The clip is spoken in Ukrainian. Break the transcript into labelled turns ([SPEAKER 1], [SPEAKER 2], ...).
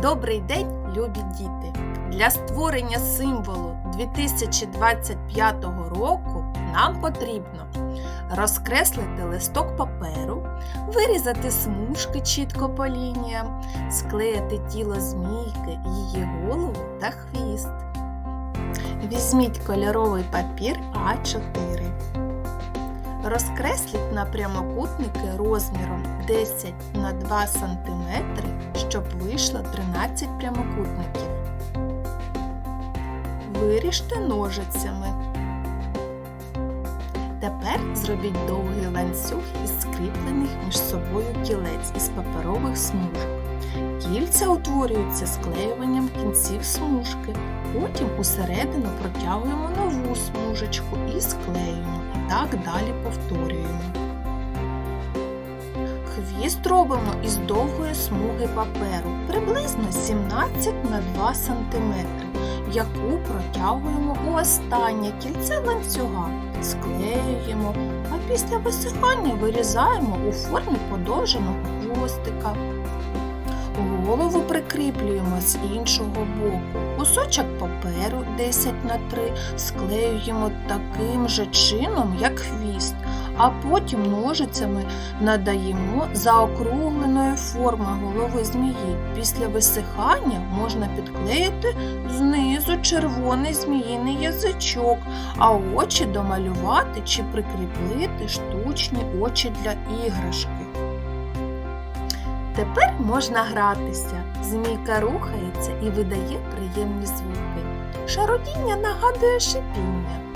[SPEAKER 1] Добрий день, любі діти! Для створення символу 2025 року нам потрібно розкреслити листок паперу, вирізати смужки чітко по лініям, склеїти тіло змійки, її голову та хвіст. Візьміть кольоровий папір А4. Розкресліть на прямокутники розміром 10 на 2 см, щоб вийшло 13 прямокутників. Виріжте ножицями. Тепер зробіть довгий ланцюг із скріплених між собою кілець із паперових смужок. Кільця утворюються склеюванням кінців смужки. Потім усередину протягуємо нову смужечку і склеюємо. І так далі повторюємо. Хвіст робимо із довгої смуги паперу, приблизно 17 на 2 см, яку протягуємо у останнє кільце ланцюга, склеюємо, а після висихання вирізаємо у формі подовженого хвостика. Голову прикріплюємо з іншого боку. Кусочок паперу 10 на 3 склеюємо таким же чином, як хвіст, а потім ножицями надаємо заокругленої форми голови змії. Після висихання можна підклеїти знизу червоний зміїний язичок, а очі домалювати чи прикріпити штучні очі для іграшки. Тепер можна гратися. Змійка рухається і видає приємні звуки. Шародіння нагадує шипіння.